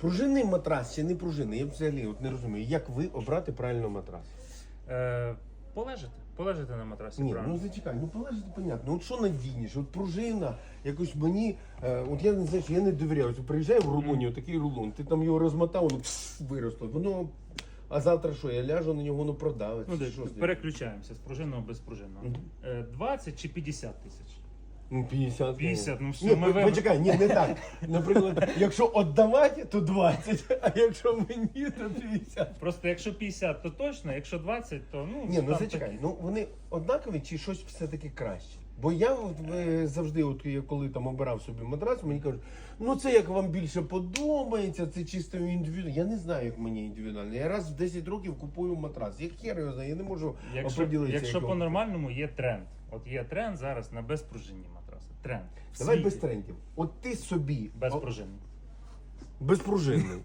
Пружинний матрас чи не пружинний? Я взагалі от не розумію, як ви обрати правильно матрас? Е, полежати. Полежати на матрасі. Ні, правильно. ну зачекай, ну полежати понятно. От що надійніше? От пружина, якось мені, е, от я не знаю, що я не довіряю. От приїжджаю в рулоні, отакий рулон, ти там його розмотав, воно пф, виросло. Воно. А завтра що, я ляжу на нього, воно продавиться. Ну, десь що з ним? переключаємося з пружинного без пружинного. Мгм. Е, 20 чи 50 тисяч. Ну, 50. 50, ну все, Ні, ми ви- вибрали. почекай, ні, не так. Наприклад, якщо віддавати, то 20, а якщо мені, то 50. Просто якщо 50, то точно, якщо 20, то ну. Ні, ну там зачекай, такі. ну вони однакові чи щось все-таки краще? Бо я е, завжди, от я коли там обирав собі матрас, мені кажуть, ну це як вам більше подобається, це чисто індивідуально. Я не знаю, як мені індивідуально. Я раз в 10 років купую матрас. Як хер його знає, я не можу Якщо, оприділитися. якщо по-нормальному є тренд. От є тренд зараз на безпружинні матраси. Тренд. Давай світі. без трендів. От ти собі о, Безпружинні. безпружинний.